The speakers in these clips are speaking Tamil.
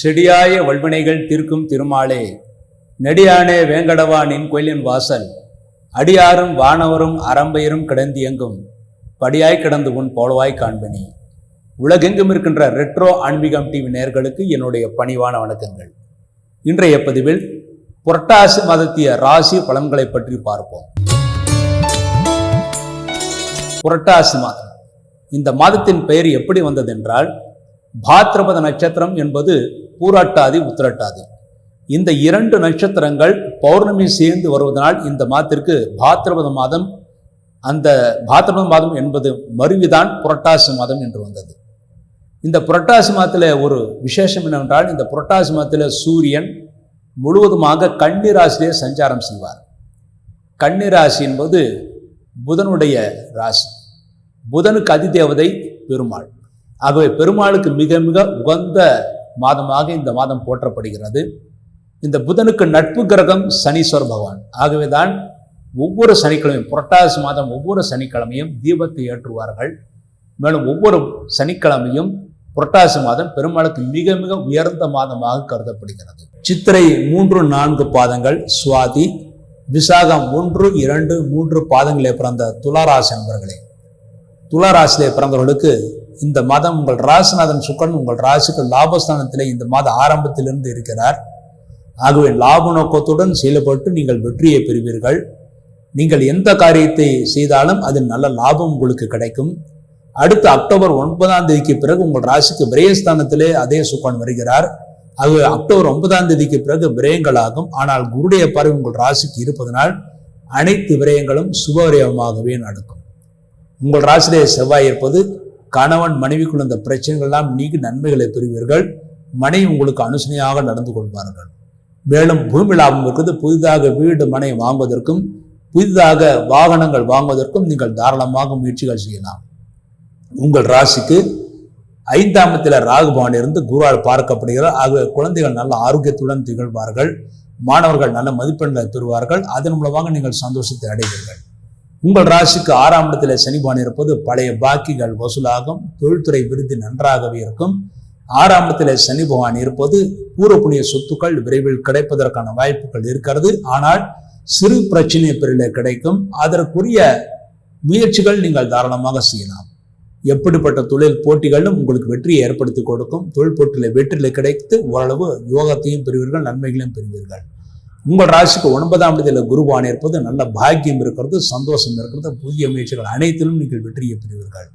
செடியாய வல்வினைகள் தீர்க்கும் திருமாலே. நெடியானே வேங்கடவா நின் கோயிலின் வாசல். அடியாரும் வானவரும் அறம்பெயரும் கிடந்தியங்கும். படியாய் கிடந்து உன் போலவாய் காண்பனி. உலகெங்கும் இருக்கின்ற ரெட்ரோ ஆன்மீகம் டிவி நேயர்களுக்கு என்னுடைய பணிவான வணக்கங்கள். இன்றைய பதிவில் புரட்டாசி மதத்திய ராசி பலன்களை பற்றி பார்ப்போம். புரட்டாசி மாதம். இந்த மாதத்தின் பெயர் எப்படி வந்ததென்றால் பாத்ரபத நட்சத்திரம் என்பது பூராட்டாதி உத்திரட்டாதி. இந்த இரண்டு நட்சத்திரங்கள் பௌர்ணமி சேர்ந்து வருவதனால் இந்த மாதத்திற்கு பாத்ரபத மாதம் அந்த பாத்ரபத மாதம் என்பது மருவிதான் புரட்டாசி மாதம் என்று வந்தது. இந்த புரட்டாசி மாதத்தில் ஒரு விசேஷம் என்னவென்றால் இந்த புரட்டாசி மாதத்தில் சூரியன் முழுவதுமாக கன்னிராசியிலே சஞ்சாரம் செய்வார். கன்னிராசி என்பது புதனுடைய ராசி. புதனுக்கு அதிதேவதை பெருமாள் ஆகவே பெருமாளுக்கு மிக மிக உகந்த மாதமாக இந்த மாதம் போற்றப்படுகிறது. இந்த புதனுக்கு நட்பு கிரகம் சனீஸ்வர் பகவான். ஆகவே தான் ஒவ்வொரு சனிக்கிழமையும் புரட்டாசி மாதம் ஒவ்வொரு சனிக்கிழமையும் தீபத்தை ஏற்றுவார்கள். மேலும் ஒவ்வொரு சனிக்கிழமையும் புரட்டாசி மாதம் பெருமாளுக்கு மிக மிக உயர்ந்த மாதமாக கருதப்படுகிறது. சித்திரை மூன்று நான்கு பாதங்கள் சுவாதி விசாகம் ஒன்று இரண்டு மூன்று பாதங்களே பிறந்த துளாராசி நண்பர்களே துளாராசியிலே பிறந்தவர்களுக்கு இந்த மாதம் உங்கள் ராசிநாதன் சுக்கரன் உங்கள் ராசிக்கு லாபஸ்தானத்திலே இந்த மாத ஆரம்பத்திலிருந்து இருக்கிறார். ஆகவே லாப நோக்கத்துடன் செயல்பட்டு நீங்கள் வெற்றியை பெறுவீர்கள். நீங்கள் எந்த காரியத்தை செய்தாலும் அதில் நல்ல லாபம் உங்களுக்கு கிடைக்கும். அடுத்து அக்டோபர் ஒன்பதாம் தேதிக்கு பிறகு உங்கள் ராசிக்கு விரயஸ்தானத்திலே அதே சுக்கரன் வருகிறார். ஆகவே அக்டோபர் ஒன்பதாம் தேதிக்கு பிறகு விரயங்களாகும் ஆனால் குருடைய பார்வை உங்கள் ராசிக்கு இருப்பதனால் அனைத்து விரயங்களும் சுபவிரயமாகவே நடக்கும். உங்கள் ராசியிலே செவ்வாய் இருப்பது கணவன் மனைவிக்குள்ள இந்த பிரச்சனைகள்லாம் நீங்கி நன்மைகளை பெறுவீர்கள். மனைவி உங்களுக்கு அனுசனையாக நடந்து கொள்வார்கள். மேலும் பூமி லாபம் இருக்கிறது. புதிதாக வீடு மனை வாங்குவதற்கும் புதிதாக வாகனங்கள் வாங்குவதற்கும் நீங்கள் தாராளமாக முயற்சிகள் செய்யலாம். உங்கள் ராசிக்கு ஐந்தாம் இடத்துல ராகுபவன் இருந்து குருவால் பார்க்கப்படுகிறார். ஆகவே குழந்தைகள் நல்ல ஆரோக்கியத்துடன் திகழ்வார்கள். மாணவர்கள் நல்ல மதிப்பெண்களை பெறுவார்கள். அதன் மூலமாக நீங்கள் சந்தோஷத்தை அடைவீர்கள். உங்கள் ராசிக்கு ஆறாம் இடத்துல சனிபான் இருப்பது பழைய பாக்கிகள் வசூலாகும். தொழில்துறை விருது நன்றாகவே இருக்கும். ஆறாம் இடத்துல சனி பகவான் இருப்பது பூர்வ சொத்துக்கள் விரைவில் கிடைப்பதற்கான வாய்ப்புகள் இருக்கிறது. ஆனால் சிறு பிரச்சனை பிரில கிடைக்கும். அதற்குரிய முயற்சிகள் நீங்கள் தாராளமாக செய்யலாம். எப்படிப்பட்ட தொழில் போட்டிகளும் உங்களுக்கு வெற்றியை ஏற்படுத்தி கொடுக்கும். தொழில் போட்டியில் வெற்றியில் கிடைத்து ஓரளவு யோகத்தையும் பெறுவீர்கள் நன்மைகளையும் பெறுவீர்கள். உங்கள் ராசிக்கு ஒன்பதாம் இடத்தில் குருவான் இருப்பது நல்ல பாக்கியம் இருக்கிறது சந்தோஷம் இருக்கிறது புதிய முயற்சிகள் அனைத்திலும் நீங்கள் வெற்றியை பெறுவீர்கள்.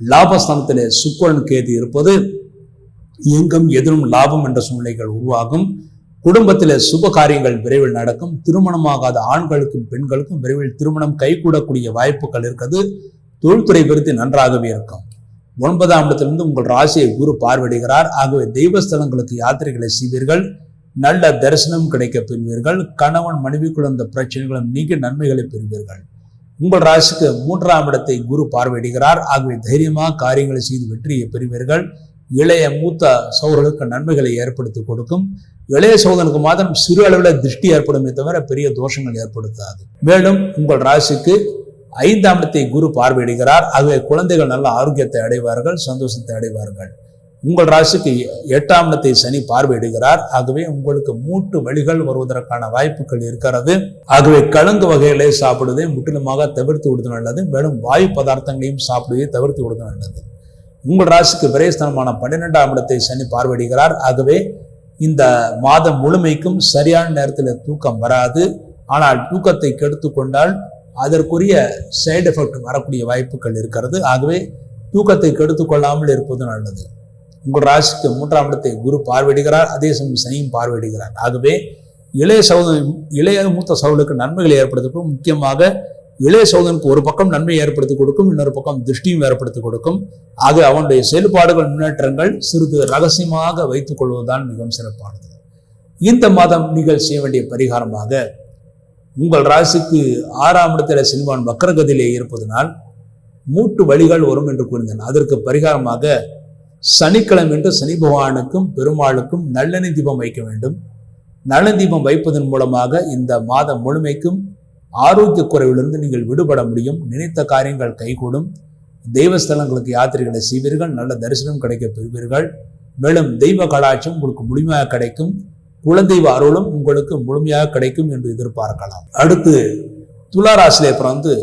லாபஸ்தானத்தில் சுக்கரன் கேது இருப்பது எங்கும் எதிரும் லாபம் என்ற சூழ்நிலைகள் உருவாகும். குடும்பத்தில் சுப காரியங்கள் விரைவில் நடக்கும். திருமணமாகாத ஆண்களுக்கும் பெண்களுக்கும் விரைவில் திருமணம் கைகூடக்கூடிய வாய்ப்புகள் இருக்கிறது. தொழில்துறை விருத்தி நன்றாகவே இருக்கும். ஒன்பதாம் இடத்திலிருந்து உங்கள் ராசியை குரு பார்வையிடுகிறார். ஆகவே தெய்வஸ்தலங்களுக்கு யாத்திரைகளை செய்வீர்கள். நல்ல தரிசனம் கிடைக்க பெறுவீர்கள். கணவன் மனைவிக்குள் அந்த பிரச்சனைகளும் நீங்கி நன்மைகளை பெறுவீர்கள். உங்கள் ராசிக்கு மூன்றாம் இடத்தை குரு பார்வையிடுகிறார். ஆகவே தைரியமாக காரியங்களை செய்து வெற்றியை பெறுவீர்கள். இளைய மூத்த சோழர்களுக்கு நன்மைகளை ஏற்படுத்தி கொடுக்கும். இளைய சோதனுக்கு மாதம் சிறு அளவில் திருஷ்டி ஏற்படுமே தவிர பெரிய தோஷங்கள் ஏற்படுத்தாது. மேலும் உங்கள் ராசிக்கு ஐந்தாம் இடத்தை குரு பார்வையிடுகிறார். ஆகவே குழந்தைகள் நல்ல ஆரோக்கியத்தை அடைவார்கள் சந்தோஷத்தை அடைவார்கள். உங்கள் ராசிக்கு எட்டாம் இடத்தை சனி பார்வையிடுகிறார். ஆகவே உங்களுக்கு மூட்டு வழிகள் வருவதற்கான வாய்ப்புகள் இருக்கிறது. ஆகவே கலங்கு வகைகளை சாப்பிடுவதை முற்றிலுமாக தவிர்த்து விடுவது நல்லது. மேலும் வாயு பதார்த்தங்களையும் சாப்பிடுவதை தவிர்த்து விடுவது நல்லது. உங்கள் ராசிக்கு விரைஸ்தனமான பன்னிரெண்டாம் இடத்தை சனி பார்வையிடுகிறார். ஆகவே இந்த மாதம் முழுமைக்கும் சரியான நேரத்தில் தூக்கம் வராது. ஆனால் தூக்கத்தை கெடுத்து கொண்டால் அதற்குரிய சைடு எஃபெக்ட் வரக்கூடிய வாய்ப்புகள் இருக்கிறது. ஆகவே தூக்கத்தை கெடுத்து கொள்ளாமல் இருப்பது நல்லது. உங்கள் ராசிக்கு மூன்றாம் இடத்தை குரு பார்வையிடுகிறார் அதே சமயம் சனியும் பார்வையிடுகிறார். ஆகவே இளைய சகோதரன் இளைய மூத்த சகோதரருக்கு நன்மைகளை ஏற்படுத்தும் முக்கியமாக இளைய சகோதரனுக்கு ஒரு பக்கம் நன்மை ஏற்படுத்தி கொடுக்கும் இன்னொரு பக்கம் திருஷ்டியும் ஏற்படுத்தி கொடுக்கும். ஆக அவனுடைய செயல்பாடுகள் முன்னேற்றங்கள் சிறிது ரகசியமாக வைத்துக் கொள்வதுதான் மிகவும் சிறப்பானது. இந்த மாதம் நீங்கள் செய்ய வேண்டிய பரிகாரமாக உங்கள் ராசிக்கு ஆறாம் இடத்துல சினிமான் வக்கரகதியிலே இருப்பதனால் மூட்டு வழிகள் வரும் என்று கூறினேன் அதற்கு பரிகாரமாக சனிக்கிழமை என்று சனி பகவானுக்கும் பெருமாளுக்கும் நல்லெண்ணெய் தீபம் வைக்க வேண்டும். நல்ல தீபம் வைப்பதன் மூலமாக இந்த மாதம் முழுமைக்கும் ஆரோக்கிய குறைவிலிருந்து நீங்கள் விடுபட முடியும். நினைத்த காரியங்கள் கைகூடும். தெய்வஸ்தலங்களுக்கு யாத்திரைகளை செய்வீர்கள். நல்ல தரிசனம் கிடைக்க பெறுவீர்கள். மேலும் தெய்வ கடாட்சம் உங்களுக்கு முழுமையாக கிடைக்கும். குலதெய்வ அருளும் உங்களுக்கு முழுமையாக கிடைக்கும் என்று எதிர்பார்க்கலாம். அடுத்து துளாராசிலே பிறந்து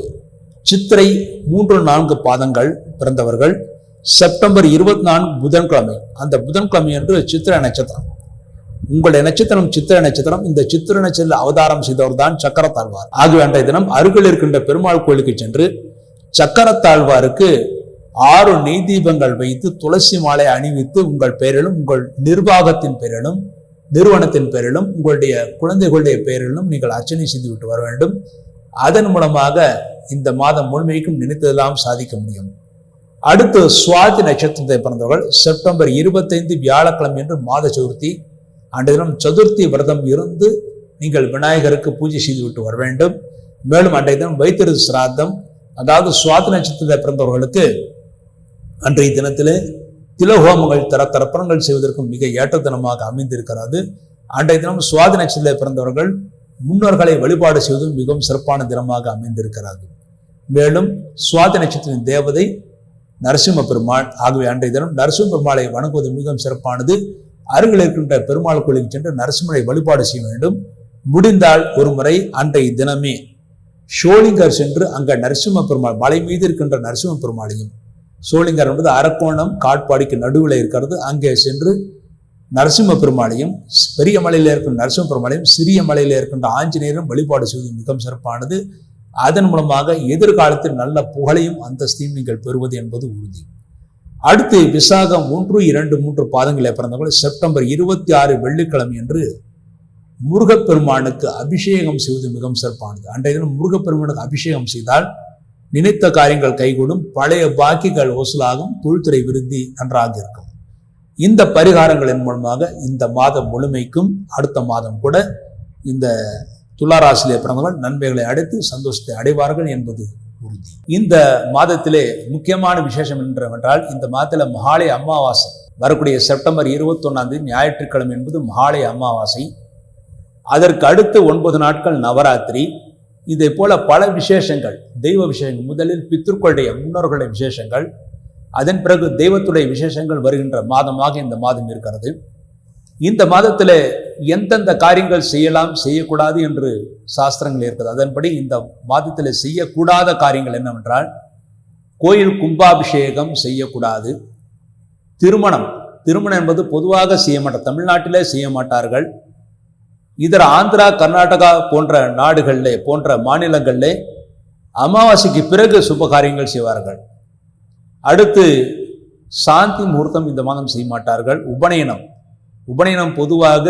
சித்திரை மூன்று நான்கு பாதங்கள் பிறந்தவர்கள். செப்டம்பர் இருபத்தி நான்கு புதன்கிழமை. அந்த புதன்கிழமை என்று சித்திர நட்சத்திரம். உங்களுடைய நட்சத்திரம் சித்திர நட்சத்திரம். இந்த சித்திர நட்சத்திர அவதாரம் செய்தவர் தான் சக்கரத்தாழ்வார். ஆகிய அன்றைய தினம் அருகில் இருக்கின்ற பெருமாள் கோயிலுக்கு சென்று சக்கரத்தாழ்வாருக்கு ஆறு நெய் தீபங்கள் வைத்து துளசி மாலை அணிவித்து உங்கள் பெயரிலும் உங்கள் நிர்வாகத்தின் பெயரிலும் நிறுவனத்தின் பெயரிலும் உங்களுடைய குழந்தைகளுடைய பெயரிலும் நீங்கள் அர்ச்சனை செய்துவிட்டு வர வேண்டும். அதன் மூலமாக இந்த மாதம் முழுமைக்கும் நினைத்ததெல்லாம் சாதிக்க முடியும். அடுத்து சுவாதி நட்சத்திரத்தை பிறந்தவர்கள் செப்டம்பர் இருபத்தைந்து வியாழக்கிழமை என்று மாத சதுர்த்தி. அன்றைய தினம் சதுர்த்தி விரதம் இருந்து நீங்கள் விநாயகருக்கு பூஜை செய்துவிட்டு வர வேண்டும். மேலும் அன்றைய தினம் வைத்திரு சிராத்தம் அதாவது சுவாதி நட்சத்திரத்தை பிறந்தவர்களுக்கு அன்றைய தினத்திலே திலஹோமங்கள் தர தரப்பணங்கள் செய்வதற்கும் மிக ஏற்ற தினமாக அமைந்திருக்கிறது. அன்றைய தினம் சுவாதி நட்சத்திரத்தில் பிறந்தவர்கள் முன்னோர்களை வழிபாடு செய்வதும் மிகவும் சிறப்பான தினமாக அமைந்திருக்கிறது. மேலும் சுவாதி நட்சத்திரத்தின் தேவதை நரசிம்ம பெருமாள். ஆகவே அன்றைய தினம் நரசிம்ம பெருமாளை வணங்குவது மிகவும் சிறப்பானது. அருகில் இருக்கின்ற பெருமாள் கோயிலுக்கு சென்று நரசிம்மனை வழிபாடு செய்ய வேண்டும். முடிந்தால் ஒரு முறை அன்றைய தினமே ஷோலிங்கர் சென்று அங்க நரசிம்ம பெருமாள் மலை மீது இருக்கின்ற நரசிம்ம பெருமாளையும் சோளிங்கர் என்பது அரக்கோணம் காட்பாடிக்கு நடுவில் இருக்கிறது. அங்கே சென்று நரசிம்ம பெருமாளையும் பெரிய மலையில் இருக்கின்ற நரசிம்ம பெருமாளையும் சிறிய மலையில் இருக்கின்ற ஆஞ்சநேயரும் வழிபாடு செய்வது மிகவும் சிறப்பானது. அதன் மூலமாக எதிர்காலத்தில் நல்ல புகழையும் அந்தஸ்தையும் நீங்கள் பெறுவது என்பது உறுதி. அடுத்து விசாகம் ஒன்று இரண்டு மூன்று பாதங்களை பிறந்தவர்கள் செப்டம்பர் இருபத்தி ஆறு வெள்ளிக்கிழமை என்று முருகப்பெருமானுக்கு அபிஷேகம் செய்வது மிகவும் சிறப்பானது. அன்றைய தினம் முருகப்பெருமானுக்கு அபிஷேகம் செய்தால் நினைத்த காரியங்கள் கைகூடும் பழைய பாக்கிகள் வசூலாகும் தொழில்துறை விருத்தி நன்றாக இருக்கும். இந்த பரிகாரங்களின் மூலமாக இந்த மாதம் முழுமைக்கும் அடுத்த மாதம் கூட இந்த துளாராசிலே பிறந்தவர்கள் நன்மைகளை அடைத்து சந்தோஷத்தை அடைவார்கள் என்பது உறுதி. இந்த மாதத்திலே முக்கியமான விசேஷம் என்னவென்றால் இந்த மாதத்தில் மகாலய அமாவாசை. வரக்கூடிய செப்டம்பர் இருபத்தொன்னாம் தேதி ஞாயிற்றுக்கிழமை என்பது மகாலய அமாவாசை. அதற்கு அடுத்து ஒன்பது நாட்கள் நவராத்திரி. இதை போல பல விசேஷங்கள் தெய்வ விசேஷங்கள் முதலில் பித்திருக்களுடைய முன்னோர்களுடைய விசேஷங்கள் அதன் பிறகு தெய்வத்துடைய விசேஷங்கள் வருகின்ற மாதமாக இந்த மாதம் இருக்கிறது. இந்த மாதத்தில் எந்தெந்த காரியங்கள் செய்யலாம் செய்யக்கூடாது என்று சாஸ்திரங்கள் இருக்கிறது அதன்படி இந்த மாதத்தில் செய்யக்கூடாத காரியங்கள் என்னவென்றால் கோயில் கும்பாபிஷேகம் செய்யக்கூடாது. திருமணம். திருமணம் என்பது பொதுவாக செய்ய மாட்டார் தமிழ்நாட்டிலே செய்ய மாட்டார்கள். இதர ஆந்திரா கர்நாடகா போன்ற நாடுகளில் போன்ற மாநிலங்களிலே அமாவாசைக்கு பிறகு சுப காரியங்கள் செய்வார்கள். அடுத்து சாந்தி முகூர்த்தம் இந்த மாதம் செய்ய மாட்டார்கள். உபநயனம். உபநயனம் பொதுவாக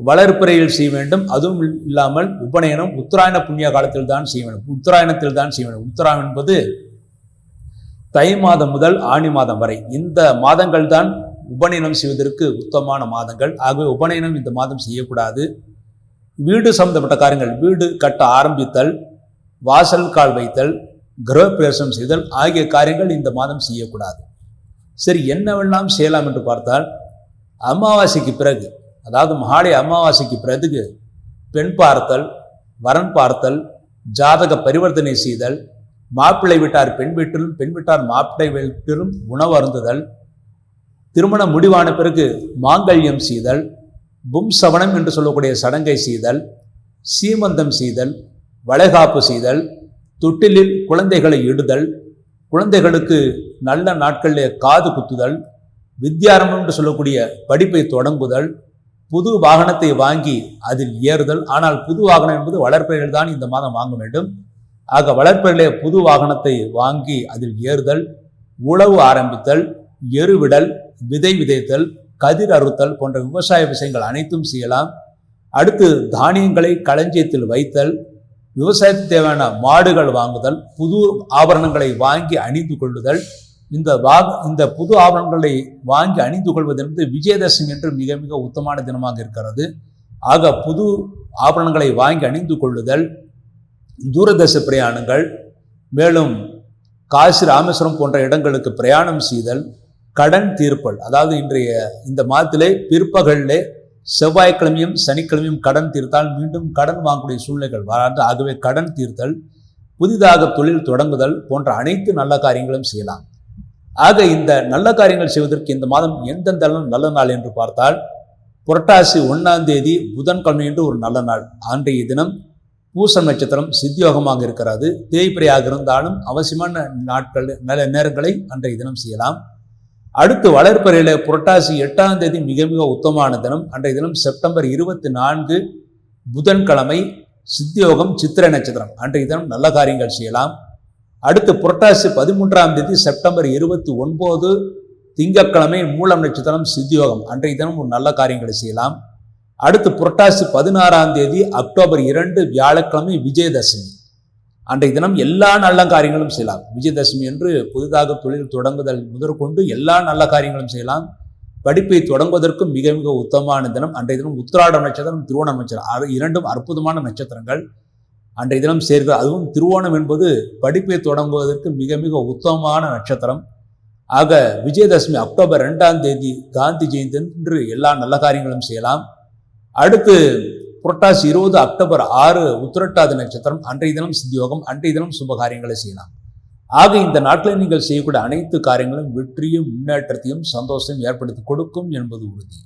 வளர்ப்பிறையில் செய்ய வேண்டும். அதுவும் இல்லாமல் உபநயனம் உத்தராயண புண்ணிய காலத்தில் தான் செய்ய வேண்டும். உத்தராயணத்தில் தான் செய்ய வேண்டும். உத்தராயணம் என்பது தை மாதம் முதல் ஆணி மாதம் வரை. இந்த மாதங்கள் தான் உபநயனம் செய்வதற்கு உத்தமான மாதங்கள். ஆகவே உபநயனம் இந்த மாதம் செய்யக்கூடாது. வீடு சம்பந்தப்பட்ட காரியங்கள் வீடு கட்ட ஆரம்பித்தல் வாசல் கால் வைத்தல் கிரகப்பிரவேசம் செய்தல் ஆகிய காரியங்கள் இந்த மாதம் செய்யக்கூடாது. சரி என்னவெல்லாம் செய்யலாம் என்று பார்த்தால் அமாவாசைக்கு பிறகு அதாவது மகாலய அமாவாசைக்கு பிறகு பெண் பார்த்தல் வரன் பார்த்தல் ஜாதக பரிவர்த்தனை செய்தல் மாப்பிள்ளை வீட்டார் பெண் வீட்டிலும் பெண் வீட்டார் மாப்பிள்ளை வீட்டிலும் உணவு அருந்துதல் திருமணம் முடிவான பிறகு மாங்கல்யம் செய்தல் பும்சவனம் என்று சொல்லக்கூடிய சடங்கை செய்தல் சீமந்தம் செய்தல் வளைகாப்பு செய்தல் தொட்டிலில் குழந்தைகளை இடுதல் குழந்தைகளுக்கு நல்ல நாட்களில் காது குத்துதல் வித்யாரம்பம் என்று சொல்லக்கூடிய படிப்பை தொடங்குதல் புது வாகனத்தை வாங்கி அதில் ஏறுதல். ஆனால் புது வாகனம் என்பது வளர்ப்பெயர்கள் தான் இந்த மாதம் வாங்க வேண்டும். ஆக வளர்ப்பெயர்களே புது வாகனத்தை வாங்கி அதில் ஏறுதல் உழவு ஆரம்பித்தல் எருவிடல் விதை விதைத்தல் கதிர் அறுத்தல் போன்ற விவசாய விஷயங்கள் அனைத்தும் செய்யலாம். அடுத்து தானியங்களை களஞ்சியத்தில் வைத்தல் விவசாயத்துக்கு தேவையான மாடுகள் வாங்குதல் புது ஆபரணங்களை வாங்கி அணிந்து கொள்ளுதல் இந்த வாக இந்த புது ஆபரணங்களை வாங்கி அணிந்து கொள்வது என்பது விஜயதசமி என்று மிக மிக உத்தமான தினமாக இருக்கிறது. ஆக புது ஆபரணங்களை வாங்கி அணிந்து கொள்ளுதல் தூரதேச பிரயாணங்கள் மேலும் காசி ராமேஸ்வரம் போன்ற இடங்களுக்கு பிரயாணம் செய்தல் கடன் தீர்ப்பல் அதாவது இன்றைய இந்த மாதத்திலே பிற்பகலிலே செவ்வாய்க்கிழமையும் சனிக்கிழமையும் கடன் தீர்த்தால் மீண்டும் கடன் வாங்கக்கூடிய சூழ்நிலைகள் வராது ஆகவே கடன் தீர்த்தல் புதிதாக தொழில் தொடங்குதல் போன்ற அனைத்து நல்ல காரியங்களும் செய்யலாம். ஆக இந்த நல்ல காரியங்கள் செய்வதற்கு இந்த மாதம் எந்தெந்த நல்ல நாள் என்று பார்த்தால் புரட்டாசி ஒன்றாம் தேதி புதன்கிழமை என்று ஒரு நல்ல நாள். அன்றைய தினம் பூசன் நட்சத்திரம் சித்தியோகமாக இருக்கிறது. தேய்பிரையாக இருந்தாலும் அவசியமான நாட்கள் நல்ல நேரங்களை அன்றைய தினம் செய்யலாம். அடுத்து வளர்ப்பறையில் புரட்டாசி எட்டாம் தேதி மிக மிக உத்தமமான தினம். அன்றைய தினம் செப்டம்பர் இருபத்தி நான்கு புதன்கிழமை சித்தியோகம் சித்திரை நட்சத்திரம். அன்றைய தினம் நல்ல காரியங்கள் செய்யலாம். அடுத்து புரட்டாசி பதிமூன்றாம் தேதி செப்டம்பர் இருபத்தி ஒன்பது திங்கக்கிழமை மூலம் நட்சத்திரம் சித்தியோகம். அன்றைய தினம் ஒரு நல்ல காரியங்களை செய்யலாம். அடுத்து புரட்டாசி பதினாறாம் தேதி அக்டோபர் இரண்டு வியாழக்கிழமை விஜயதசமி. அன்றைய தினம் எல்லா நல்ல காரியங்களும் செய்யலாம். விஜயதசமி என்று புதிதாக தொழில் தொடங்குதல் முதற்கொண்டு எல்லா நல்ல காரியங்களும் செய்யலாம். படிப்பை தொடங்குவதற்கும் மிக மிக உத்தமமான தினம். அன்றைய தினம் உத்திராட நட்சத்திரம் திருவோண நட்சத்திரம். இரண்டும் அற்புதமான நட்சத்திரங்கள். அன்றைய தினம் சேர்க்க அதுவும் திருவோணம் என்பது படிப்பை தொடங்குவதற்கு மிக மிக உத்தமமான நட்சத்திரம். ஆக விஜயதசமி அக்டோபர் ரெண்டாம் தேதி காந்தி ஜெயந்தி என்று எல்லா நல்ல காரியங்களும் செய்யலாம். அடுத்து புரட்டாசி இருபது அக்டோபர் ஆறு உத்திரட்டாதி நட்சத்திரம். அன்றைய தினம் சித்தியோகம் அன்றைய தினம் சுப காரியங்களை செய்யலாம். ஆக இந்த நாட்களில் நீங்கள் செய்யக்கூடிய அனைத்து காரியங்களும் வெற்றியும் முன்னேற்றத்தையும் சந்தோஷத்தையும் ஏற்படுத்தி கொடுக்கும் என்பது உறுதி.